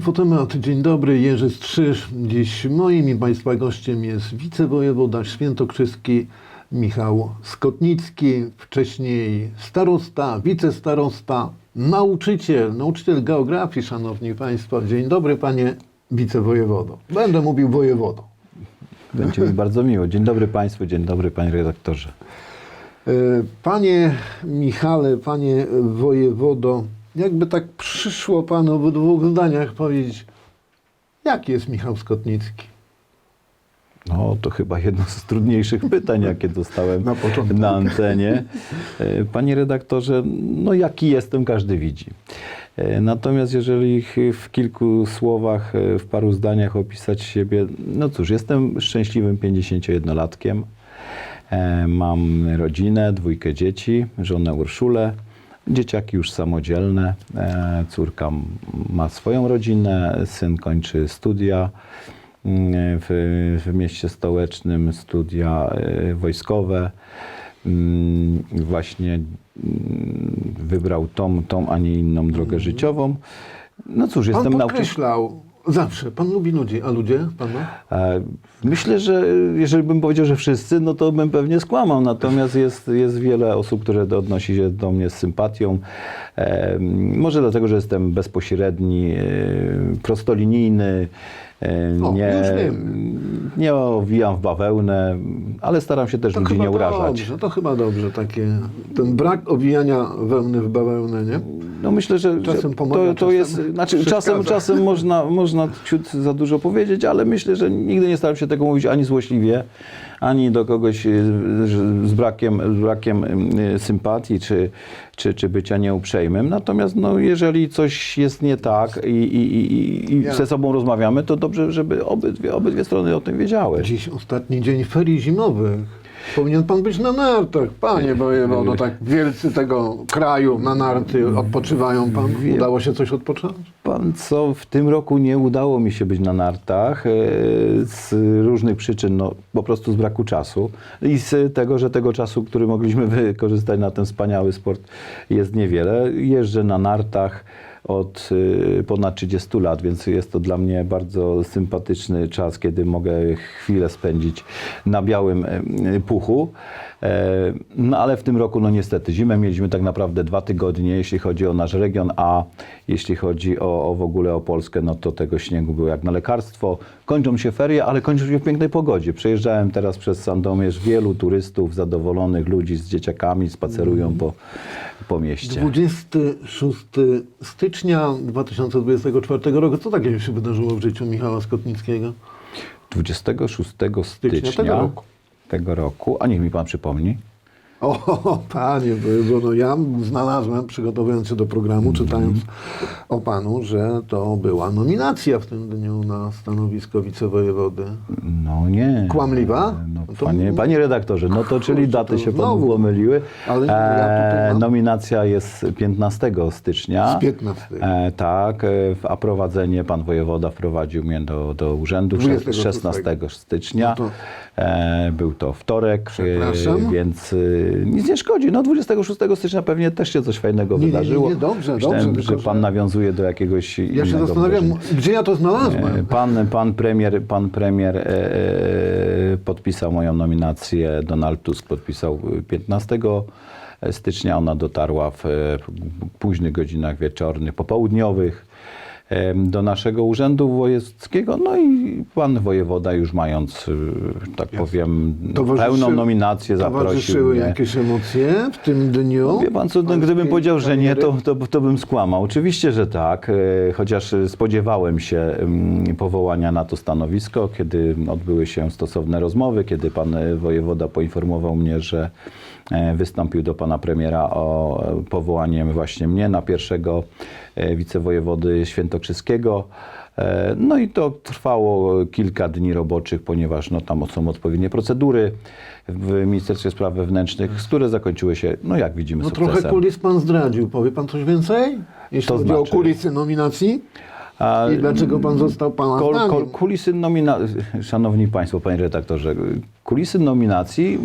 Infotemat, dzień dobry, Jerzy Strzyż. Dziś moim i Państwa gościem jest wicewojewoda świętokrzyski Michał Skotnicki, wcześniej starosta, wicestarosta, nauczyciel, nauczyciel geografii, szanowni Państwo. Dzień dobry, panie wicewojewodo. Będę mówił wojewodo. Będzie mi bardzo miło. Dzień dobry Państwu, dzień dobry Panie Redaktorze. E, Panie Michale, panie wojewodo, jakby tak przyszło panu w dwóch zdaniach powiedzieć, jaki jest Michał Skotnicki? No, to chyba jedno z trudniejszych pytań, jakie dostałem Na początku. na antenie. E, Panie redaktorze, no jaki jestem, każdy widzi. E, Natomiast jeżeli w kilku słowach, e, w paru zdaniach opisać siebie, no cóż, jestem szczęśliwym 51-latkiem. E, Mam rodzinę, dwójkę dzieci, żonę Urszulę. Dzieciaki już samodzielne. E, Córka ma swoją rodzinę, syn kończy studia mm, w, w mieście stołecznym, studia e, wojskowe. Mm, Właśnie mm, wybrał tą, tą, a nie inną drogę życiową. No cóż, Pan jestem nauczycielem. Zawsze, pan lubi ludzi, a ludzie pana? E, Myślę, że jeżeli bym powiedział, że wszyscy, no to bym pewnie skłamał. Natomiast jest, jest wiele osób, które odnosi się do mnie z sympatią. E, Może dlatego, że jestem bezpośredni, e, prostolinijny. e, O, Nie, nie owijam w bawełnę, ale staram się też ludzi nie urażać. dobrze, to chyba dobrze, takie, ten brak owijania wełny w bawełnę, nie? No myślę, że Czasem pomaga, to, to czasem jest, znaczy przeszkadza. czasem, czasem można, można ciut za dużo powiedzieć, ale myślę, że nigdy nie staram się tego mówić ani złośliwie, ani do kogoś że z brakiem, z brakiem y, sympatii, czy, czy, czy bycia nieuprzejmym. Natomiast no, jeżeli coś jest nie tak i, i, i, i Ja. ze sobą rozmawiamy, to dobrze, żeby obydwie, obydwie strony o tym wiedziały. Dziś ostatni dzień ferii zimowych. Powinien pan być na nartach, panie wojewodo, tak wielcy tego kraju na narty odpoczywają pan. Udało się coś odpocząć? Pan co, w tym roku nie udało mi się być na nartach e, z różnych przyczyn, no po prostu z braku czasu i z tego, że tego czasu, który mogliśmy wykorzystać na ten wspaniały sport jest niewiele. Jeżdżę na nartach od e, ponad 30 lat, więc jest to dla mnie bardzo sympatyczny czas, kiedy mogę chwilę spędzić na białym e, puchu. E, No ale w tym roku, no niestety, zimę mieliśmy tak naprawdę dwa tygodnie, jeśli chodzi o nasz region, a jeśli chodzi o, o w ogóle o Polskę, no to tego śniegu było jak na lekarstwo. Kończą się ferie, ale kończą się w pięknej pogodzie. Przejeżdżałem teraz przez Sandomierz, wielu turystów, zadowolonych ludzi z dzieciakami, spacerują po, po mieście. 26 stycznia 2024 roku. Co takiego się wydarzyło w życiu Michała Skotnickiego? 26 stycznia, Stycznia tego roku. tego roku, a niech mi pan przypomni. O, panie wojewodo, ja znalazłem, przygotowując się do programu, czytając o panu, że to była nominacja w tym dniu na stanowisko wicewojewody. No nie. Kłamliwa? No, No to- panie, panie redaktorze, no to czyli daty się panu pomyliły. Ale ja mam- nominacja jest 15 stycznia. Z 15. E, tak, e, a prowadzenie pan wojewoda wprowadził mnie do, do urzędu 26. 16 stycznia. No to- e, był to wtorek, e, więc e, nic nie szkodzi. No 26 stycznia pewnie też się coś fajnego Nie, nie, nie, wydarzyło. nie, dobrze, Myślałem, dobrze, że pan że- nawiązuje do jakiegoś Ja się innego zastanawiam, wydarzenia. gdzie ja to E, znalazłem. Pan, pan premier, pan premier e, e, podpisał moją nominację, Donald Tusk podpisał 15 stycznia, ona dotarła w e, późnych godzinach wieczornych, popołudniowych do naszego urzędu wojewódzkiego, no i pan wojewoda już mając, e, tak powiem, Towarzyszy- pełną nominację zaprosił Towarzyszyły mnie. jakieś emocje w tym dniu? Wie pan co, no, gdybym powiedział, że nie, to, to, to bym skłamał. Oczywiście, że tak, e, chociaż spodziewałem się powołania na to stanowisko, kiedy odbyły się stosowne rozmowy, kiedy pan wojewoda poinformował mnie, że wystąpił do pana premiera o e, powołaniem właśnie mnie na pierwszego e, wicewojewody świętokrzyskiego. E, No i to trwało kilka dni roboczych, ponieważ no, tam są odpowiednie procedury w Ministerstwie Spraw Wewnętrznych, które zakończyły się, no jak widzimy, No sukcesem. trochę kulis pan zdradził. Powie pan coś więcej? Jeśli To chodzi o znaczy? kulisy nominacji? A, I dlaczego pan został pana Kol, kol, kulisy nomina... Szanowni Państwo, Panie Redaktorze, Kulisy nominacji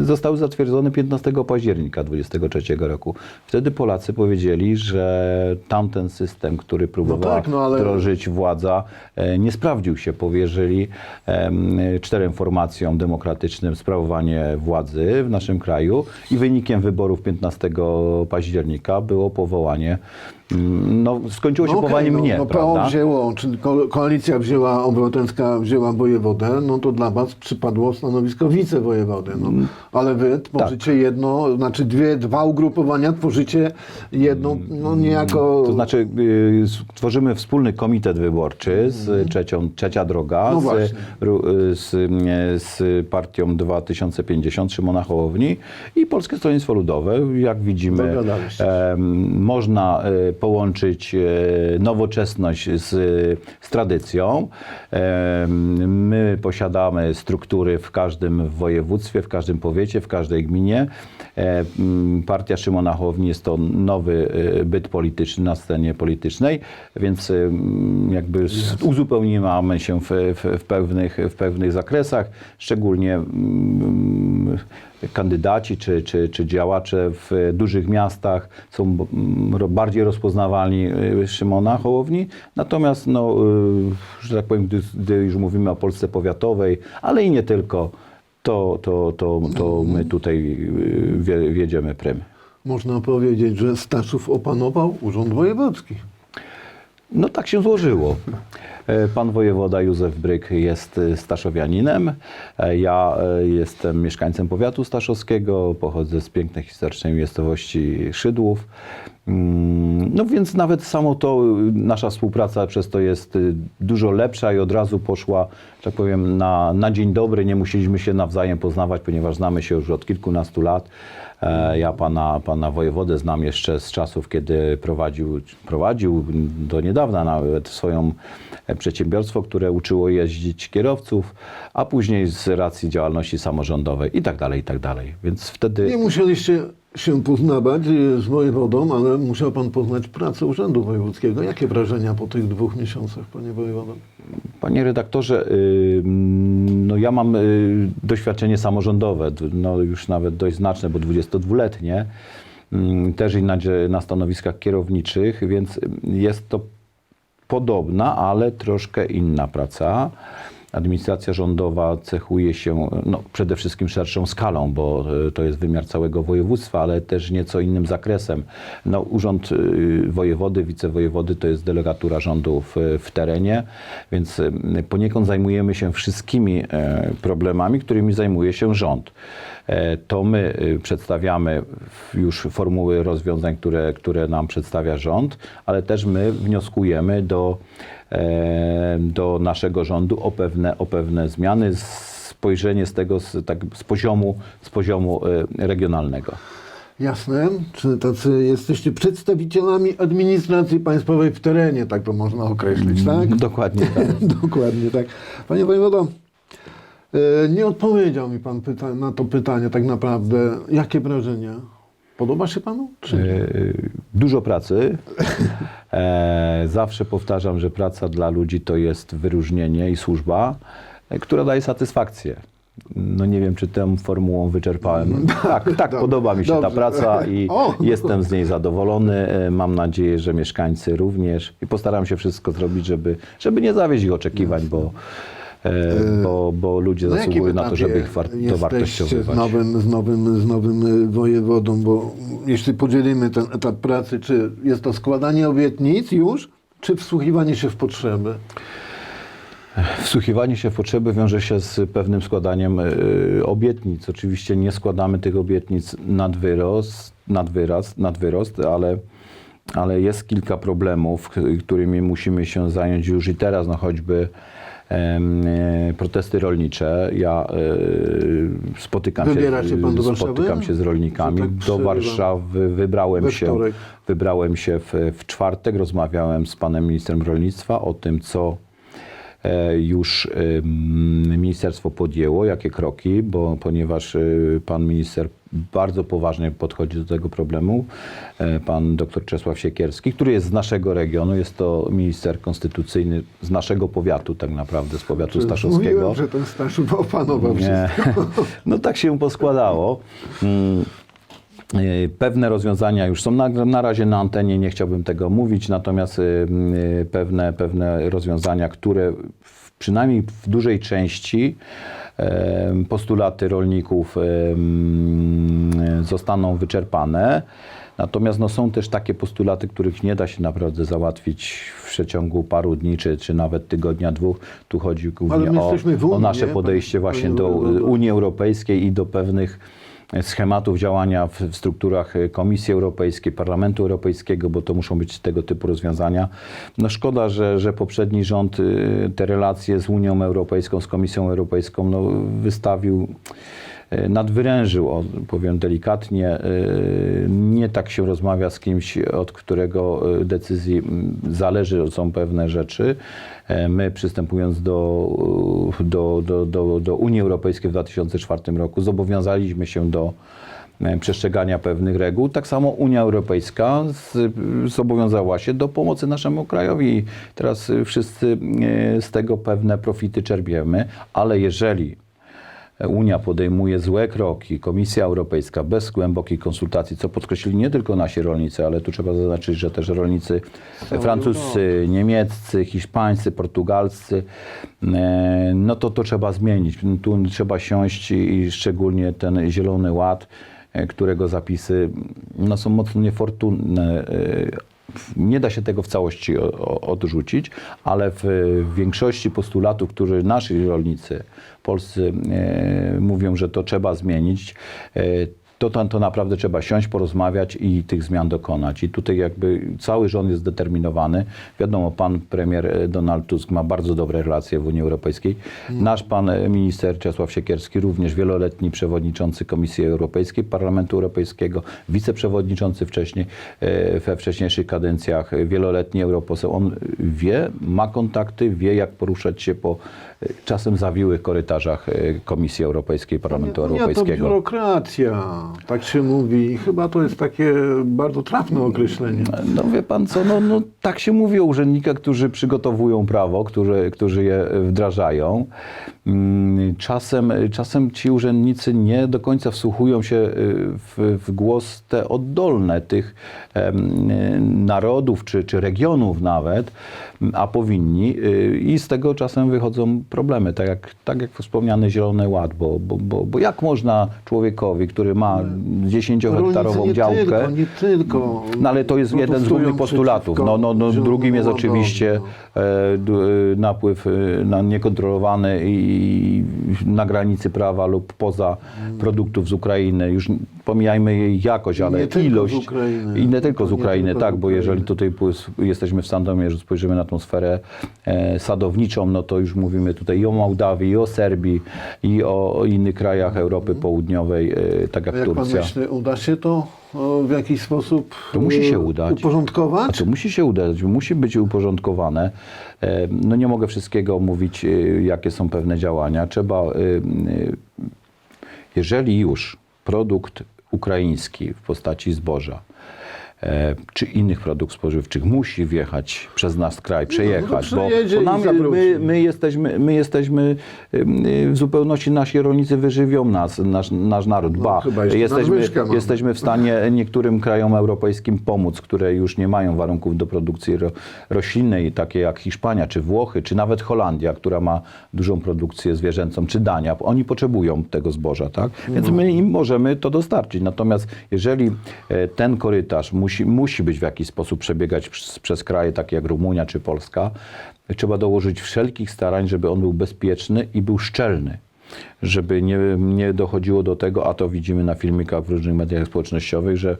y, zostały zatwierdzone 15 października 2023 roku. Wtedy Polacy powiedzieli, że tamten system, który próbowała tak, no ale- wdrożyć władza, e, nie sprawdził się. Powierzyli em, czterem formacjom demokratycznym sprawowanie władzy w naszym kraju i wynikiem wyborów 15 października było powołanie, mm, no skończyło się No okej, powołaniem no, mnie, no, prawda? wzięło, czy ko- koalicja wzięła, obywatelska wzięła wojewodę, no to dla was przypadło stanowisko wicewojewody. No. Mm. Ale wy Tak. tworzycie jedno, znaczy dwie, dwa ugrupowania, tworzycie jedno, no niejako... To znaczy, y, tworzymy wspólny komitet wyborczy z trzecią, Trzecia Droga. No z, y, z, y, z partią 2050 Szymona Hołowni i Polskie Stronnictwo Ludowe. Jak widzimy, można połączyć nowoczesność z, z tradycją. My posiadamy struktury w każdym województwie, w każdym powiecie, w każdej gminie. E, m, Partia Szymona Hołowni jest to nowy e, byt polityczny na scenie politycznej, więc e, m, jakby uzupełniamy się w, w, w, pewnych, w pewnych zakresach, szczególnie mm, kandydaci czy, czy, czy działacze w dużych miastach są b- m, ro- bardziej rozpoznawalni e, Szymona Hołowni, natomiast no, e, że tak powiem, gdy, gdy już mówimy o Polsce powiatowej, ale i nie tylko, to, to, to, to my tutaj y, wie- wiedziemy prym. Można powiedzieć, że Staszów opanował urząd wojewódzki. No tak się złożyło. E, Pan wojewoda Józef Bryk jest y, Staszowianinem. E, Ja e, jestem mieszkańcem powiatu staszowskiego, pochodzę z pięknej historycznej miejscowości Szydłów. Mm, No więc nawet samo to, y, nasza współpraca przez to jest y, dużo lepsza i od razu poszła, tak powiem, na, na dzień dobry. Nie musieliśmy się nawzajem poznawać, ponieważ znamy się już od kilkunastu lat. E, Ja pana, pana wojewodę znam jeszcze z czasów, kiedy prowadził, prowadził do niedawna nawet swoją e, przedsiębiorstwo, które uczyło jeździć kierowców, a później z racji działalności samorządowej i tak dalej, i tak dalej. Więc wtedy... Nie musieliście się poznawać z wojewodą, ale musiał pan poznać pracę Urzędu Wojewódzkiego. Jakie wrażenia po tych dwóch miesiącach, panie wojewodo? Panie redaktorze, y, no ja mam y, doświadczenie samorządowe, no już nawet dość znaczne, bo 22-letnie, mm, też i na, na stanowiskach kierowniczych, więc jest to podobna, ale troszkę inna praca. Administracja rządowa cechuje się no, przede wszystkim szerszą skalą, bo y, to jest wymiar całego województwa, ale też nieco innym zakresem. No, urząd y, wojewody, wicewojewody to jest delegatura rządu w, w terenie, więc y, poniekąd zajmujemy się wszystkimi e, problemami, którymi zajmuje się rząd. E, To my y, przedstawiamy już formuły rozwiązań, które, które nam przedstawia rząd, ale też my wnioskujemy do, e, do naszego rządu o pewne, o pewne zmiany, spojrzenie z tego z, tak, z, poziomu, z poziomu e, regionalnego. Jasne. Czy tacy jesteście przedstawicielami administracji państwowej w terenie, tak to można określić, tak? Dokładnie tak. Dokładnie tak. Panie wojewodo, nie odpowiedział mi pan pyta- na to pytanie tak naprawdę. Jakie wrażenia? Podoba się panu? Czy nie? E, Dużo pracy. E, Zawsze powtarzam, że praca dla ludzi to jest wyróżnienie i służba, e, która daje satysfakcję. No nie wiem, czy tę formułą wyczerpałem. Tak, tak, Dobrze, podoba mi się ta dobrze. praca i O! jestem z niej zadowolony. E, Mam nadzieję, że mieszkańcy również i postaram się wszystko zrobić, żeby, żeby nie zawieść ich oczekiwań, bo, e, bo, bo ludzie Na jakim zasługują na to, żeby ich war- dowartościowywać. z nowym, z, nowym, z nowym y, wojewodą, bo jeśli podzielimy ten etap pracy, czy jest to składanie obietnic już, czy wsłuchiwanie się w potrzeby? Wsłuchiwanie się w potrzeby wiąże się z pewnym składaniem obietnic. Oczywiście nie składamy tych obietnic nad wyrost, nad wyraz, nad wyrost ale, ale jest kilka problemów, którymi musimy się zająć już i teraz, no choćby e, protesty rolnicze. Ja e, spotykam Wybiera się, się pan do Warszawy? spotykam się z rolnikami. Tak do. Warszawy wybrałem się, wybrałem się w, w czwartek. Rozmawiałem z panem ministrem rolnictwa o tym, co e, już em, ministerstwo podjęło, jakie kroki, bo ponieważ e, pan minister bardzo poważnie podchodzi do tego problemu, e, pan dr Czesław Siekierski, który jest z naszego regionu, jest to minister konstytucyjny z naszego powiatu tak naprawdę, z powiatu staszowskiego. Mówiłem, że ten Staszów opanował Nie. wszystko. No tak się poskładało. E, Pewne rozwiązania już są na, na razie na antenie, nie chciałbym tego mówić, natomiast y, y, pewne, pewne rozwiązania, które w, przynajmniej w dużej części e, postulaty rolników e, zostaną wyczerpane. Natomiast no, są też takie postulaty, których nie da się naprawdę załatwić w przeciągu paru dni, czy, czy nawet tygodnia, dwóch. Tu chodzi głównie o, o nasze podejście właśnie do. Unii Europejskiej i do pewnych schematów działania w, w strukturach e, Komisji Europejskiej, Parlamentu Europejskiego, bo to muszą być tego typu rozwiązania. No szkoda, że, że poprzedni rząd y, te relacje z Unią Europejską, z Komisją Europejską no, wystawił e, nadwyrężył, o, powiem delikatnie. e, Nie tak się rozmawia z kimś, od którego e, decyzji zależy, są pewne rzeczy. E, My przystępując do, e, do, do, do, do Unii Europejskiej w 2004 roku zobowiązaliśmy się do e, przestrzegania pewnych reguł. Tak samo Unia Europejska zobowiązała się do pomocy naszemu krajowi. Teraz e, wszyscy e, z tego pewne profity czerpiemy, ale jeżeli Unia podejmuje złe kroki, Komisja Europejska bez głębokich konsultacji, co podkreślili nie tylko nasi rolnicy, ale tu trzeba zaznaczyć, że też rolnicy francuscy, niemieccy, hiszpańscy, portugalscy, e, no to to trzeba zmienić. Tu trzeba siąść i szczególnie ten Zielony Ład, e, którego zapisy no, są mocno niefortunne. Nie da się tego w całości odrzucić, ale w, w większości postulatów, które nasi rolnicy polscy e, mówią, że to trzeba zmienić, e, to, to, to naprawdę trzeba siąść, porozmawiać i tych zmian dokonać. I tutaj jakby cały rząd jest zdeterminowany. Wiadomo, pan premier e, Donald Tusk ma bardzo dobre relacje w Unii Europejskiej. Nasz pan e, minister Czesław Siekierski, również wieloletni przewodniczący Komisji Europejskiej, Parlamentu Europejskiego, wiceprzewodniczący wcześniej, e, we wcześniejszych kadencjach, wieloletni europoseł. On wie, ma kontakty, wie jak poruszać się po czasem zawiłych korytarzach e, Komisji Europejskiej, Parlamentu Unia to Europejskiego. biurokracja, tak się mówi. I chyba to jest takie bardzo trafne określenie. No wie pan co, no, no tak się mówi o urzędnikach, którzy przygotowują prawo, którzy, którzy je wdrażają. Mm, Czasem, czasem ci urzędnicy nie do końca wsłuchują się y, w, w głos te oddolne tych narodów czy, czy regionów nawet, a powinni y, i z tego czasem wychodzą problemy, tak jak, tak jak wspomniany Zielony Ład, bo, bo, bo, bo jak można człowiekowi, który ma 10-hektarową Rolnicy nie działkę, Tylko, nie tylko. no ale to jest jeden z głównych postulatów. No, no, no, drugim jest oczywiście Ładowi, e, e, napływ e, na niekontrolowany i na granicy prawa lub poza produktów z Ukrainy. Już pomijajmy jej jakość, ale Nie ilość. Ukrainy. I nie tylko z Ukrainy, tylko z tak, bo jeżeli Ukrainy. tutaj jesteśmy w Sandomierzu, spojrzymy na tą sferę sadowniczą, no to już mówimy tutaj i o Mołdawii, i o Serbii, i o, innych krajach Europy Południowej, e, tak A jak jak pan Turcja. myśli, uda się to o, w jakiś sposób To musi się e, udać. A uporządkować? to musi się udać, musi być uporządkowane. E, No nie mogę wszystkiego mówić, e, jakie są pewne działania. Trzeba, e, e, jeżeli już produkt ukraiński w postaci zboża, e, czy innych produktów spożywczych musi wjechać przez nasz kraj, przejechać, bo, No, bo nam, my, my jesteśmy, my jesteśmy y, w zupełności nasi rolnicy wyżywią nas, nasz, nasz naród. Ba, No, chyba jeszcze jesteśmy, jesteśmy w stanie niektórym krajom europejskim pomóc, które już nie mają warunków do produkcji ro, roślinnej, takie jak Hiszpania, czy Włochy, czy nawet Holandia, która ma dużą produkcję zwierzęcą, czy Dania. Oni potrzebują tego zboża, tak? Więc my im możemy to dostarczyć. Natomiast jeżeli e, ten korytarz musi, musi być w jakiś sposób przebiegać przez, przez kraje takie jak Rumunia czy Polska, trzeba dołożyć wszelkich starań, żeby on był bezpieczny i był szczelny żeby nie, nie dochodziło do tego, a to widzimy na filmikach w różnych mediach społecznościowych, że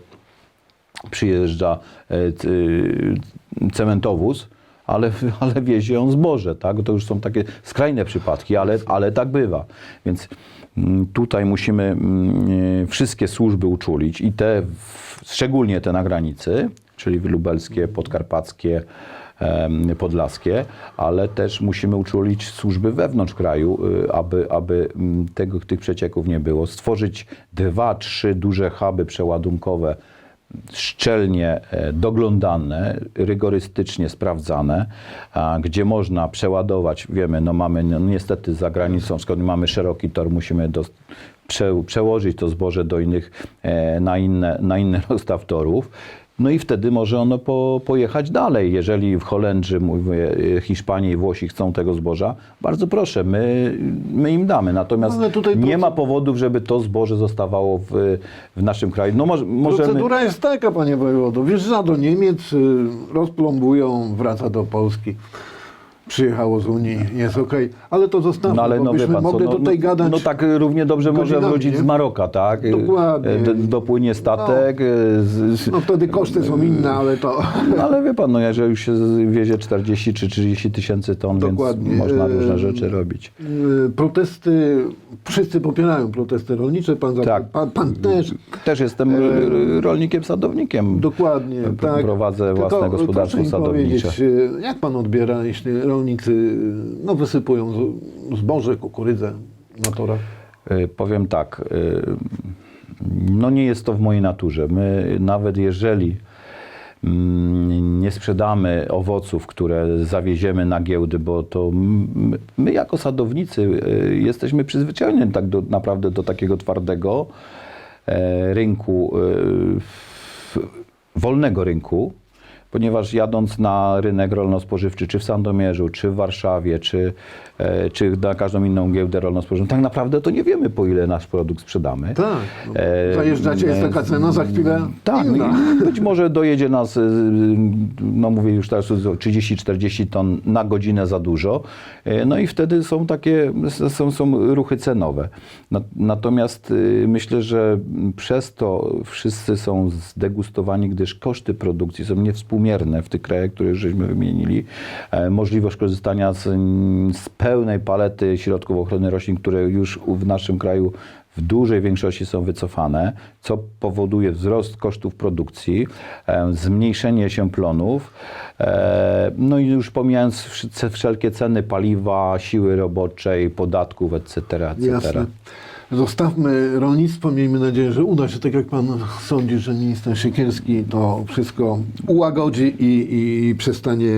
przyjeżdża e, y, cementowóz, ale, ale wiezie on zboże, tak? To już są takie skrajne przypadki, ale, ale tak bywa. Więc tutaj musimy mm, e, wszystkie służby uczulić i te, szczególnie te na granicy, czyli lubelskie, podkarpackie, podlaskie, ale też musimy uczulić służby wewnątrz kraju, y, aby, aby mm, tego, tych przecieków nie było. Stworzyć dwa, trzy duże huby przeładunkowe, szczelnie e, doglądane, rygorystycznie sprawdzane, gdzie można przeładować, wiemy, no mamy no, niestety za granicą, skąd mamy szeroki tor, musimy dos- prze, przełożyć to zboże do innych, e, na, inne, na inny rozstaw torów. No i wtedy może ono po, pojechać dalej. Jeżeli w Holendrzy, mówię, e, Hiszpanii i Włosi chcą tego zboża, bardzo proszę, my, my im damy. Natomiast nie ma powodów, żeby to zboże zostawało w, w naszym kraju. No może, możemy... Procedura jest taka, panie wojewodo. Wjeżdża do Niemiec, y, rozplombują, wraca do Polski. Przyjechało z Unii, jest okej. Ale to zostawmy, No ale bo no wie byśmy pan co, mogli no, tutaj no, gadać. no tak równie dobrze może godzinami, wrócić nie? z Maroka, tak? Dokładnie. E, d- Dopłynie statek. e, z, z, No wtedy koszty są inne, ale to... no, ale wie pan, no jeżeli już się z- wiezie 40 czy 30 tysięcy ton, Dokładnie. więc można E, różne rzeczy robić. Y, Protesty, wszyscy popierają protesty rolnicze, pan, za- Tak. pan, pan też. Też jestem r- r- rolnikiem, sadownikiem. Dokładnie, P- tak. prowadzę własne gospodarstwo proszę mi sadownicze. powiedzieć, y, jak pan odbiera, jeśli rolnicy no, wysypują zboże, kukurydzę na torach? Y, Powiem tak, y, no nie jest to w mojej naturze. My nawet jeżeli mm, nie sprzedamy owoców, które zawieziemy na giełdy, bo to my jako sadownicy y, jesteśmy przyzwyczajeni tak do, naprawdę do takiego twardego e, rynku, wolnego rynku, ponieważ jadąc na rynek rolno-spożywczy, czy w Sandomierzu, czy w Warszawie, czy, e, czy na każdą inną giełdę rolno-spożywczą, tak naprawdę to nie wiemy, po ile nasz produkt sprzedamy. Tak. E, zajeżdżacie, jest taka cena, za chwilę tak, inna. no i być może dojedzie nas, no mówię już teraz 30-40 ton na godzinę za dużo. No i wtedy są takie, są, są ruchy cenowe. Na- Natomiast myślę, że przez to wszyscy są zdegustowani, gdyż koszty produkcji są niewspółmierne w tych krajach, które już żeśmy wymienili. E, Możliwość korzystania z, z pełnej palety środków ochrony roślin, które już w naszym kraju w dużej większości są wycofane, co powoduje wzrost kosztów produkcji, e, zmniejszenie się plonów, e, no i już pomijając wsz- wszelkie ceny paliwa, siły roboczej, podatków, etc., etc. Jasne. Zostawmy rolnictwo, miejmy nadzieję, że uda się, tak jak pan sądzi, że minister Siekierski to wszystko ułagodzi i, i przestanie,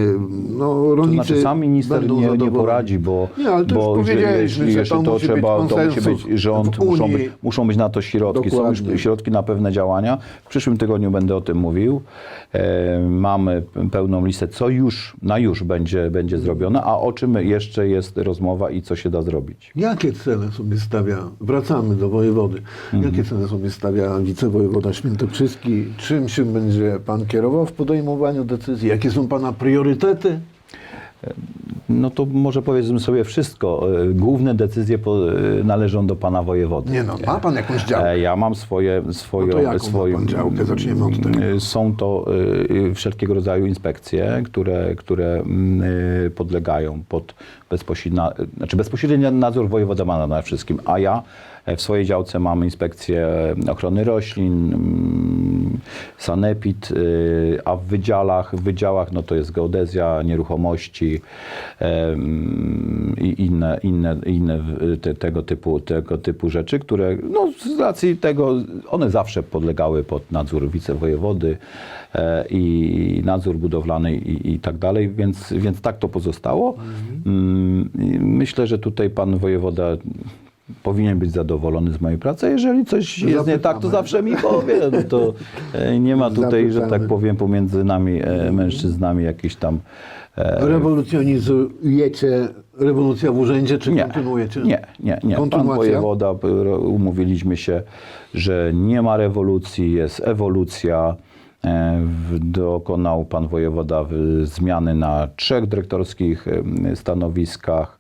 no To rolnicy znaczy sam minister nie, nie poradzi, bo, Nie, ale to bo już powiedzieliśmy, jeśli, że jeśli to to, musi być trzeba, to musi być rząd, muszą być, muszą być na to środki. Są Dokładnie. już środki na pewne działania. W przyszłym tygodniu będę o tym mówił. E, mamy pełną listę, co już, na już będzie, będzie zrobione, a o czym jeszcze jest rozmowa i co się da zrobić. Jakie cele sobie stawia, wracamy do wojewody, Mhm. jakie cele sobie stawia wicewojewoda świętokrzyski? Czym się będzie pan kierował w podejmowaniu decyzji? Jakie są pana priorytety? No to może powiedzmy sobie wszystko. E, Główne decyzje po, e, należą do pana wojewody. Nie no, ma pan jakąś działkę? E, Ja mam swoje, swoją, No to jaką ma swoją pan działkę? Zaczniemy od tego. E, Są to e, wszelkiego rodzaju inspekcje, które, które mm, e, podlegają pod bezpośredni, znaczy bezpośredni nadzór wojewoda ma nad wszystkim, a ja e, w swojej działce mam inspekcję ochrony roślin, mm, sanepid, y, a w wydziałach, w wydziałach no to jest geodezja, nieruchomości em, i inne, inne, inne te, tego, typu, tego typu rzeczy, które no, z racji tego one zawsze podlegały pod nadzór wicewojewody e, i nadzór budowlany i, i tak dalej, więc, więc tak to pozostało. Mm, i Myślę, że tutaj pan wojewoda powinien być zadowolony z mojej pracy. Jeżeli coś jest nie tak, to Zapytamy. zawsze mi powie. No to e, nie ma tutaj, że tak Zapytamy. powiem, pomiędzy nami, e, mężczyznami jakiś tam... e, Rewolucjonizujecie rewolucja w urzędzie, czy nie, kontynuujecie? nie, nie, nie. Pan wojewoda, umówiliśmy się, że nie ma rewolucji, jest ewolucja. Dokonał pan wojewoda zmiany na trzech dyrektorskich stanowiskach.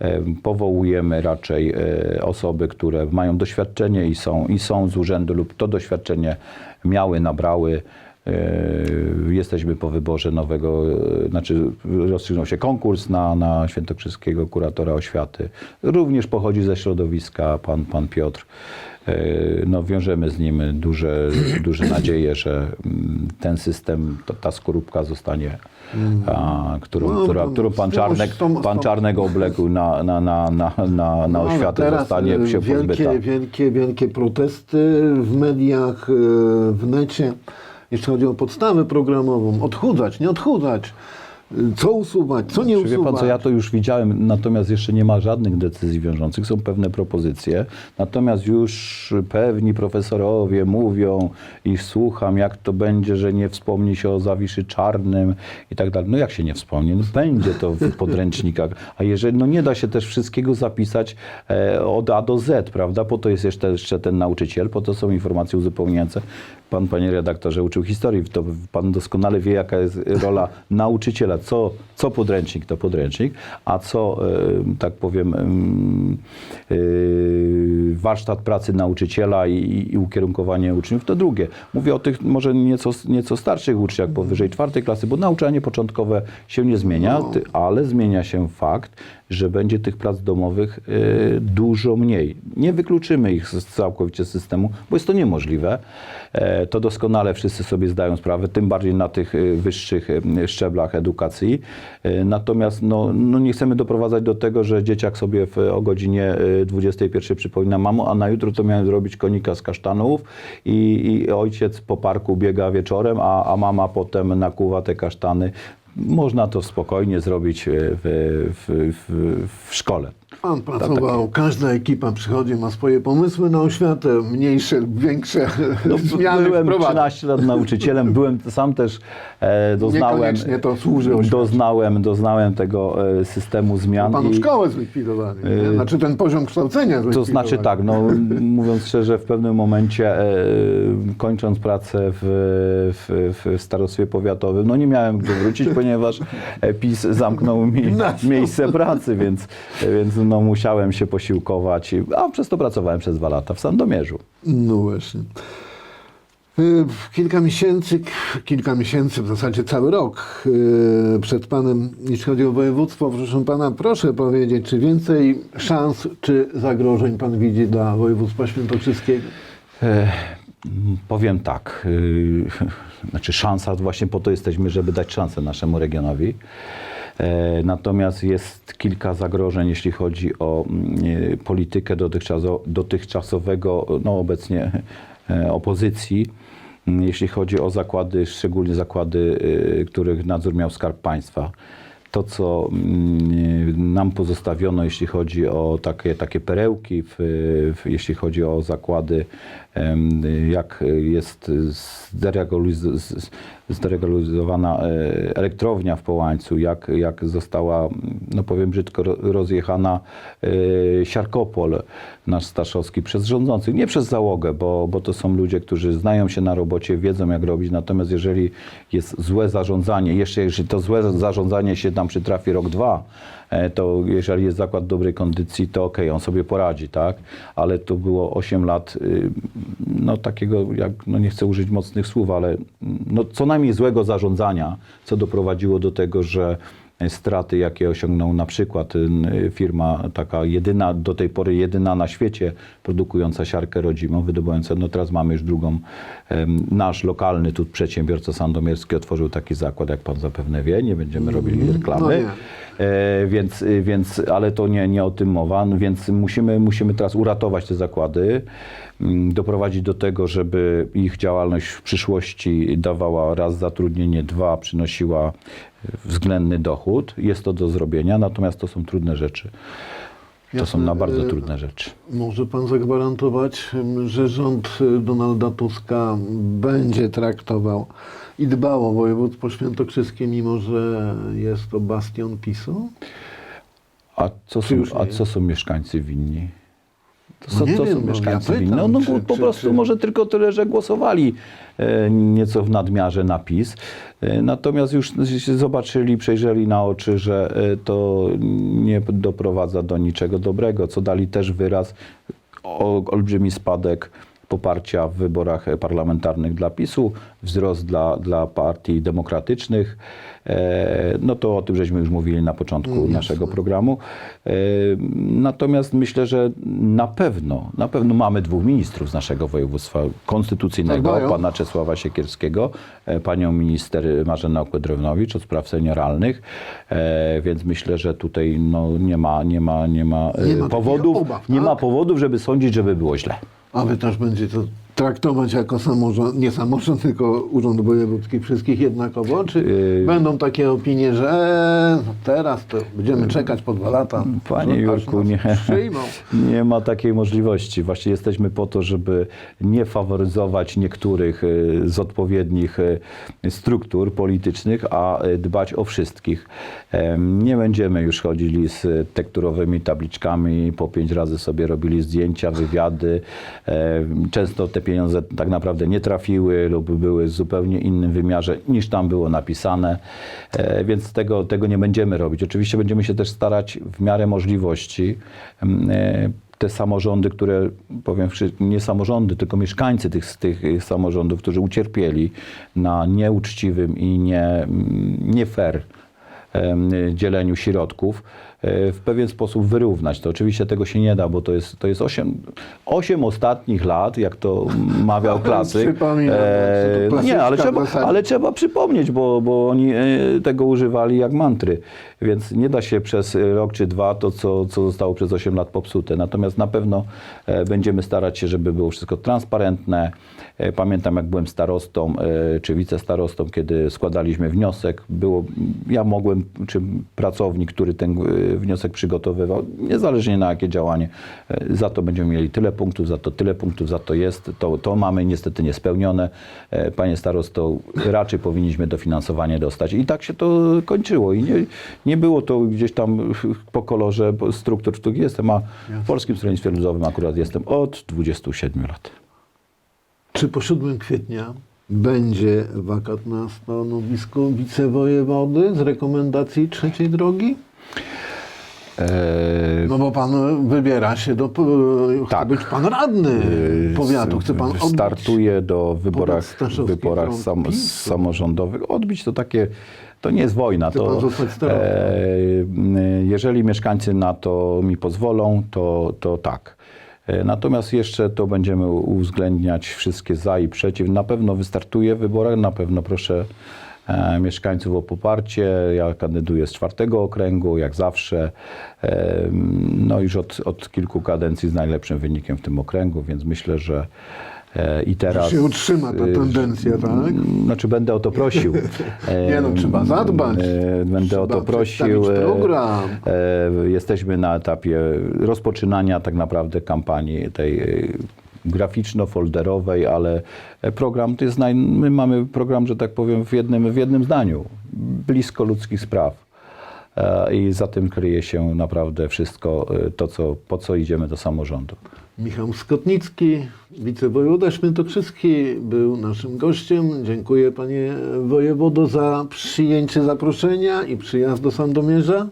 E, Powołujemy raczej e, osoby, które mają doświadczenie i są, i są z urzędu lub to doświadczenie miały, nabrały. E, Jesteśmy po wyborze nowego, znaczy rozstrzygnął się konkurs na, na świętokrzyskiego kuratora oświaty. Również pochodzi ze środowiska pan, pan Piotr. E, no, wiążemy z nim duże, duże nadzieje, że mm, ten system, ta, ta skorupka zostanie, a, którą, No, która, którą pan, Czarnek, pan Czarnek obległ na, na, na, na, na, na No, oświatę, zostanie e, się pozbyta. wielkie, wielkie, wielkie protesty w mediach, e, w necie, jeśli chodzi o podstawę programową. Odchudzać, nie odchudzać. Co usuwać, co nie Czy wie usuwać. pan co, ja to już widziałem, natomiast jeszcze nie ma żadnych decyzji wiążących, są pewne propozycje, natomiast już pewni profesorowie mówią i słucham, jak to będzie, że nie wspomni się o Zawiszy Czarnym i tak dalej. No jak się nie wspomni? No będzie to w podręcznikach, a jeżeli, no nie da się też wszystkiego zapisać e, od A do Z, prawda? Po to jest jeszcze, jeszcze ten nauczyciel, po to są informacje uzupełniające. Pan, panie redaktorze, uczył historii, to pan doskonale wie, jaka jest rola nauczyciela, co, co podręcznik to podręcznik, a co, tak powiem, em, e, warsztat pracy nauczyciela i, i ukierunkowanie uczniów to drugie. Mówię o tych może nieco, nieco starszych uczniach, powyżej czwartej klasy, bo nauczanie początkowe się nie zmienia, ty, ale zmienia się fakt, że będzie tych prac domowych e, dużo mniej. Nie wykluczymy ich całkowicie z systemu, bo jest to niemożliwe. E, To doskonale wszyscy sobie zdają sprawę, tym bardziej na tych e, wyższych e, szczeblach edukacji. E, Natomiast no, no nie chcemy doprowadzać do tego, że dzieciak sobie w, o godzinie e, 21 przypomina mamo, a na jutro to miałem zrobić konika z kasztanów i, i ojciec po parku biega wieczorem, a, a mama potem nakuwa te kasztany. Można to spokojnie zrobić e, w, w, w, w szkole. Pan pracował, każda ekipa przychodzi, ma swoje pomysły na oświatę, mniejsze lub większe No, zmiany byłem wprowadza. 13 lat nauczycielem, byłem sam też e, doznałem, to służy doznałem, doznałem tego e, systemu zmian. Panu i- szkołę zlikwidowali, nie? znaczy ten poziom kształcenia To znaczy tak, no, mówiąc szczerze, w pewnym momencie, e, kończąc pracę w, w, w starostwie powiatowym, no nie miałem gdzie wrócić, ponieważ e, PiS zamknął mi miejsce pracy, więc, więc no, musiałem się posiłkować, a przez to pracowałem przez dwa lata w Sandomierzu. No właśnie. Y, Kilka miesięcy, kilka miesięcy, w zasadzie cały rok y, przed Panem, jeśli chodzi o województwo, proszę Pana, proszę powiedzieć, czy więcej szans, czy zagrożeń Pan widzi dla województwa świętokrzyskiego? E, Powiem tak, y, znaczy szansa, właśnie po to jesteśmy, żeby dać szansę naszemu regionowi. E, Natomiast jest kilka zagrożeń, jeśli chodzi o mm, y, politykę dotychczaso- dotychczasowego, no obecnie e, opozycji, mm, jeśli chodzi o zakłady, szczególnie zakłady, których nadzór miał Skarb Państwa. To, co mm, nam pozostawiono, jeśli chodzi o takie, takie perełki, w, w, jeśli chodzi o zakłady, jak jest zderegalizowana e, elektrownia w Połańcu, jak, jak została, no powiem brzydko, ro- rozjechana e, Siarkopol, nasz Staszowski, przez rządzących, nie przez załogę, bo, bo to są ludzie, którzy znają się na robocie, wiedzą jak robić, natomiast jeżeli jest złe zarządzanie, jeszcze jeżeli to złe zarządzanie się nam przytrafi rok, dwa, to jeżeli jest zakład dobrej kondycji, to okej, on sobie poradzi, tak? Ale to było 8 lat, y, no takiego, jak, no nie chcę użyć mocnych słów, ale no co najmniej złego zarządzania, co doprowadziło do tego, że straty, jakie osiągnął na przykład y, firma taka jedyna, do tej pory jedyna na świecie produkująca siarkę rodzimą, wydobywająca, no teraz mamy już drugą, nasz lokalny tu przedsiębiorca sandomierski otworzył taki zakład, jak pan zapewne wie, nie będziemy robili reklamy. no. E, więc, y, więc, ale to nie, nie o tym mowa, no więc musimy, musimy teraz uratować te zakłady, doprowadzić do tego, żeby ich działalność w przyszłości dawała raz zatrudnienie, dwa przynosiła względny dochód. Jest to do zrobienia, natomiast to są trudne rzeczy. To są na bardzo Y, trudne rzeczy. Może Pan zagwarantować, że rząd y, Donalda Tuska będzie traktował i dbał o województwo świętokrzyskie, mimo że jest to bastion PiSu? A co są, a co są mieszkańcy winni? To No co, nie co wiem, są no mieszkańcy ja pytam, No, no czy- po czy- prostu czy- może tylko tyle, że głosowali e, nieco w nadmiarze na PiS. E, natomiast już zobaczyli, przejrzeli na oczy, że e, to nie doprowadza do niczego dobrego, co dali też wyraz o olbrzymi spadek poparcia w wyborach parlamentarnych dla PiSu, wzrost dla, dla partii demokratycznych. E, No to o tym żeśmy już mówili na początku naszego programu. E, Natomiast myślę, że na pewno, na pewno mamy dwóch ministrów z naszego województwa konstytucyjnego, Tak pana Czesława Siekierskiego, e, panią minister Marzenę Okłedrownowicz od spraw senioralnych, więc myślę, że tutaj no, nie ma, nie ma, nie ma, Nie ma powodów, obaw, nie tak? ma powodów, żeby sądzić, żeby było źle. A wy też będziecie to traktować jako samorząd, nie samorząd, tylko Urząd Wojewódzki wszystkich jednakowo? Czy Yy. będą takie opinie, że e, no teraz to będziemy czekać po dwa lata? Panie Jurku, nie, Przyjmą. nie ma takiej możliwości. Właśnie jesteśmy po to, żeby nie faworyzować niektórych y, z odpowiednich y, struktur politycznych, a y, dbać o wszystkich. Nie będziemy już chodzili z tekturowymi tabliczkami, po pięć razy sobie robili zdjęcia, wywiady. Często te pieniądze tak naprawdę nie trafiły lub były w zupełnie innym wymiarze niż tam było napisane, E, więc tego, tego nie będziemy robić. Oczywiście będziemy się też starać w miarę możliwości em, e, te samorządy, które powiem, nie samorządy, tylko mieszkańcy tych, tych samorządów, którzy ucierpieli na nieuczciwym i nie, mm, nie fair dzieleniu środków, w pewien sposób wyrównać. To oczywiście tego się nie da, bo to jest, to jest 8, 8 ostatnich lat, jak to mawiał klasyk. E, no nie, ale trzeba, ale trzeba przypomnieć, bo, bo oni e, tego używali jak mantry. Więc nie da się przez rok czy dwa to, co, co zostało przez 8 lat popsute. Natomiast na pewno e, będziemy starać się, żeby było wszystko transparentne. E, Pamiętam, jak byłem starostą e, czy wicestarostą, kiedy składaliśmy wniosek, było, ja mogłem, czy pracownik, który ten e, wniosek przygotowywał, niezależnie na jakie działanie, e, za to będziemy mieli tyle punktów, za to tyle punktów, za to jest, to, to mamy niestety niespełnione. E, Panie starosto, raczej powinniśmy dofinansowanie dostać. I tak się to kończyło. I nie, nie było to gdzieś tam po kolorze struktur, w których jestem, a w Polskim Stronnictwie Ludowym akurat jestem od 27 lat. Czy po 7 kwietnia będzie wakat na stanowisku wicewojewody z rekomendacji trzeciej drogi? E, No bo pan wybiera się do... Chce Tak. być pan radny powiatu, chce pan odbić. Startuje do wyborach, wyborach sam, samorządowych. Odbić to takie, to nie jest wojna. Chce To, e, jeżeli mieszkańcy na to mi pozwolą, to, to tak. E, Natomiast jeszcze to będziemy uwzględniać wszystkie za i przeciw. Na pewno wystartuję w wyborach, na pewno proszę e, mieszkańców o poparcie. Ja kandyduję z czwartego okręgu, jak zawsze. E, no już od, od kilku kadencji z najlepszym wynikiem w tym okręgu, więc myślę, że e, i teraz... się utrzyma ta e, tendencja, tak? Znaczy będę o to prosił. Nie no, trzeba zadbać. E, Będę Trzeba o to prosił. E, program. e, Jesteśmy na etapie rozpoczynania tak naprawdę kampanii tej e, graficzno-folderowej, ale program to jest naj... my mamy program, że tak powiem, w jednym, w jednym zdaniu. Blisko ludzkich spraw. E, I za tym kryje się naprawdę wszystko e, to, co, po co idziemy do samorządu. Michał Skotnicki, wicewojewoda świętokrzyski był naszym gościem. Dziękuję panie wojewodo za przyjęcie zaproszenia i przyjazd do Sandomierza.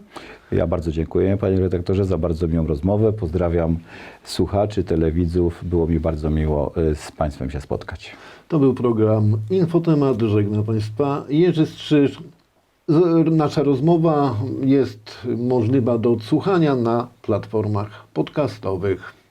Ja bardzo dziękuję panie redaktorze za bardzo miłą rozmowę. Pozdrawiam słuchaczy, telewidzów. Było mi bardzo miło y, z państwem się spotkać. To był program Infotemat. Żegna państwa Jerzy Strzyż. Nasza rozmowa jest możliwa do odsłuchania na platformach podcastowych.